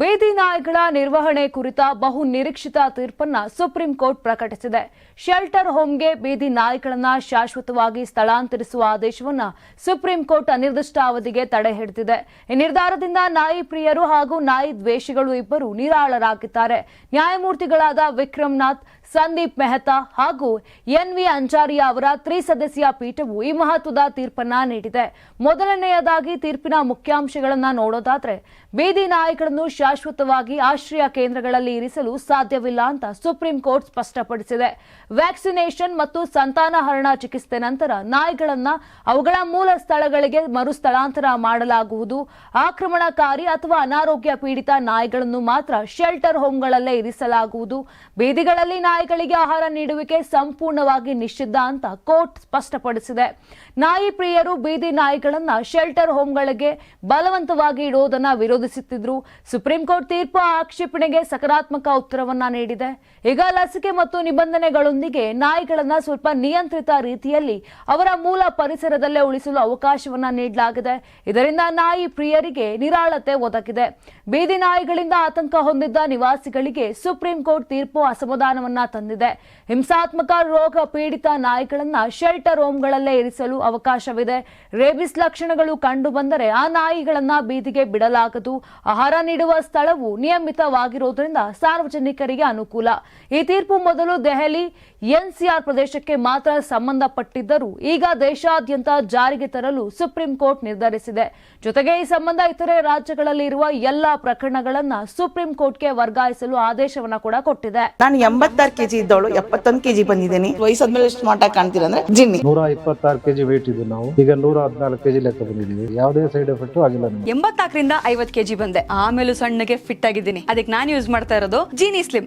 ಬೀದಿ ನಾಯಿಗಳ ನಿರ್ವಹಣೆ ಕುರಿತ ಬಹು ನಿರೀಕ್ಷಿತ ತೀರ್ಪನ್ನ ಸುಪ್ರೀಂ ಕೋರ್ಟ್ ಪ್ರಕಟಿಸಿದೆ. ಶೆಲ್ಟರ್ ಹೋಮ್ಗೆ ಬೀದಿ ನಾಯಿಗಳನ್ನ ಶಾಶ್ವತವಾಗಿ ಸ್ಥಳಾಂತರಿಸುವ ಆದೇಶವನ್ನ ಸುಪ್ರೀಂ ಕೋರ್ಟ್ ಅನಿರ್ದಿಷ್ಟಾವಧಿಗೆ ತಡೆ ಹಿಡಿದಿದೆ. ಈ ನಿರ್ಧಾರದಿಂದ ನಾಯಿ ಪ್ರಿಯರು ಹಾಗೂ ನಾಯಿ ದ್ವೇಷಿಗಳು ಇಬ್ಬರು ನಿರಾಳರಾಗಿದ್ದಾರೆ. ನ್ಯಾಯಮೂರ್ತಿಗಳಾದ ವಿಕ್ರಮನಾಥ್ ಸಂದೀಪ್ ಮೆಹ್ತಾ ಹಾಗೂ ಎನ್ ವಿ ಅಂಜಾರಿಯಾ ಅವರ ತ್ರಿಸದಸ್ಯ ಪೀಠವು ಈ ಮಹತ್ವದ ತೀರ್ಪನ್ನ ನೀಡಿದೆ. ಮೊದಲನೆಯದಾಗಿ ತೀರ್ಪಿನ ಮುಖ್ಯಾಂಶಗಳನ್ನ ನೋಡೋದಾದ್ರೆ, ಬೀದಿ ನಾಯಿಗಳನ್ನು ಶಾಶ್ವತವಾಗಿ ಆಶ್ರಯ ಕೇಂದ್ರಗಳಲ್ಲಿ ಇರಿಸಲು ಸಾಧ್ಯವಿಲ್ಲ ಅಂತ ಸುಪ್ರೀಂ ಕೋರ್ಟ್ ಸ್ಪಷ್ಟಪಡಿಸಿದೆ. ವ್ಯಾಕ್ಸಿನೇಷನ್ ಮತ್ತು ಸಂತಾನಹರಣ ಚಿಕಿತ್ಸೆ ನಂತರ ನಾಯಿಗಳನ್ನ ಅವುಗಳ ಮೂಲ ಸ್ಥಳಗಳಿಗೆ ಮರುಸ್ಥಳಾಂತರ ಮಾಡಲಾಗುವುದು. ಆಕ್ರಮಣಕಾರಿ ಅಥವಾ ಅನಾರೋಗ್ಯ ಪೀಡಿತ ನಾಯಿಗಳನ್ನು ಮಾತ್ರ ಶೆಲ್ಟರ್ ಹೋಮ್ಗಳಲ್ಲೇ ಇರಿಸಲಾಗುವುದು. ಬೀದಿಗಳಲ್ಲಿ ನಾಯಿಗಳಿಗೆ ಆಹಾರ ನೀಡುವಿಕೆ ಸಂಪೂರ್ಣವಾಗಿ ನಿಷಿದ್ಧ ಅಂತ ಕೋರ್ಟ್ ಸ್ಪಷ್ಟಪಡಿಸಿದೆ. ನಾಯಿ ಪ್ರಿಯರು ಬೀದಿ ನಾಯಿಗಳನ್ನ ಶೆಲ್ಟರ್ ಹೋಮ್ಗಳಿಗೆ ಬಲವಂತವಾಗಿ ಇಡುವುದನ್ನು ವಿರೋಧಿಸುತ್ತಿದ್ರು. ಸುಪ್ರೀಂ ಕೋರ್ಟ್ ತೀರ್ಪು ಆಕ್ಷೇಪಣೆಗೆ ಸಕಾರಾತ್ಮಕ ಉತ್ತರವನ್ನ ನೀಡಿದೆ. ಈಗ ಲಸಿಕೆ ಮತ್ತು ನಿಬಂಧನೆಗಳೊಂದಿಗೆ ನಾಯಿಗಳನ್ನ ಸ್ವಲ್ಪ ನಿಯಂತ್ರಿತ ರೀತಿಯಲ್ಲಿ ಅವರ ಮೂಲ ಪರಿಸರದಲ್ಲೇ ಉಳಿಸಲು ಅವಕಾಶವನ್ನ ನೀಡಲಾಗಿದೆ. ಇದರಿಂದ ನಾಯಿ ಪ್ರಿಯರಿಗೆ ನಿರಾಳತೆ ಒದಗಿದೆ. ಬೀದಿ ನಾಯಿಗಳಿಂದ ಆತಂಕ ಹೊಂದಿದ್ದ ನಿವಾಸಿಗಳಿಗೆ ಸುಪ್ರೀಂ ಕೋರ್ಟ್ ತೀರ್ಪು ಅಸಮಾಧಾನವನ್ನ ತಂದಿದೆ. ಹಿಂಸಾತ್ಮಕ ರೋಗ ಪೀಡಿತ ನಾಯಿಗಳನ್ನ ಶೆಲ್ಟರ್ ಹೋಮ್ಗಳಲ್ಲೇ ಇರಿಸಲು ಅವಕಾಶವಿದೆ. ರೇಬಿಸ್ ಲಕ್ಷಣಗಳು ಕಂಡು ಬಂದರೆ ಆ ನಾಯಿಗಳನ್ನ ಬೀದಿಗೆ ಬಿಡಲಾಗದು. ಆಹಾರ ನೀಡುವ ಸ್ಥಳವು ನಿಯಮಿತವಾಗಿರುವುದರಿಂದ ಸಾರ್ವಜನಿಕರಿಗೆ ಅನುಕೂಲ. ಈ ತೀರ್ಪು ಮೊದಲು ದೆಹಲಿ ಎನ್ಸಿಆರ್ ಪ್ರದೇಶಕ್ಕೆ ಮಾತ್ರ ಸಂಬಂಧಪಟ್ಟಿದ್ದರೂ ಈಗ ದೇಶಾದ್ಯಂತ ಜಾರಿಗೆ ತರಲು ಸುಪ್ರೀಂ ಕೋರ್ಟ್ ನಿರ್ಧರಿಸಿದೆ. ಜೊತೆಗೆ ಈ ಸಂಬಂಧ ಇತರೆ ರಾಜ್ಯಗಳಲ್ಲಿ ಇರುವ ಎಲ್ಲಾ ಪ್ರಕರಣಗಳನ್ನ ಸುಪ್ರೀಂ ಕೋರ್ಟ್ಗೆ ವರ್ಗಾಯಿಸಲು ಆದೇಶವನ್ನ ಕೂಡ ಕೊಟ್ಟಿದೆ. ನಾನು ಎಂಬತ್ತಾರು ಕೆಜಿ ಇದ್ದವಳು ಎಪ್ಪತ್ತೊಂದು ಕೆಜಿ ಬಂದಿದ್ದೀನಿ. ವಯಸ್ಸಾದ್ಮೇಲೆ ಎಷ್ಟು ಸ್ಮಾರ್ಟ್ ಆಗಿ ಕಾಣ್ತೀರ ಅಂದ್ರೆ ಜಿನ್ನಿ. ನೂರ ಇಪ್ಪತ್ತಾರು ಕೆಜಿ ವೇಟ್ ಇದ್ದು ನಾವು. ಈಗ ನೂರ ಹದಿನಾಲ್ಕು ಕೆಜಿ ಲೆಕ್ಕ ಬಂದಿದ್ದೀವಿ. ಯಾವುದೇ ಸೈಡ್ ಎಫೆಕ್ಟ್ ಆಗಿಲ್ಲ ಎಂಬತ್ತಾಕರಿಂದ ಎಂಬತ್ನಾಲ್ಕರಿಂದ ಐವತ್ ಕೆಜಿ ಬಂದೆ. ಆಮೇಲೂ ಸಣ್ಣಗೆ ಫಿಟ್ ಆಗಿದ್ದೀನಿ. ಅದಕ್ಕೆ ನಾನು ಯೂಸ್ ಮಾಡ್ತಾ ಇರೋದು ಜೀನಿ ಸ್ಲಿಮ್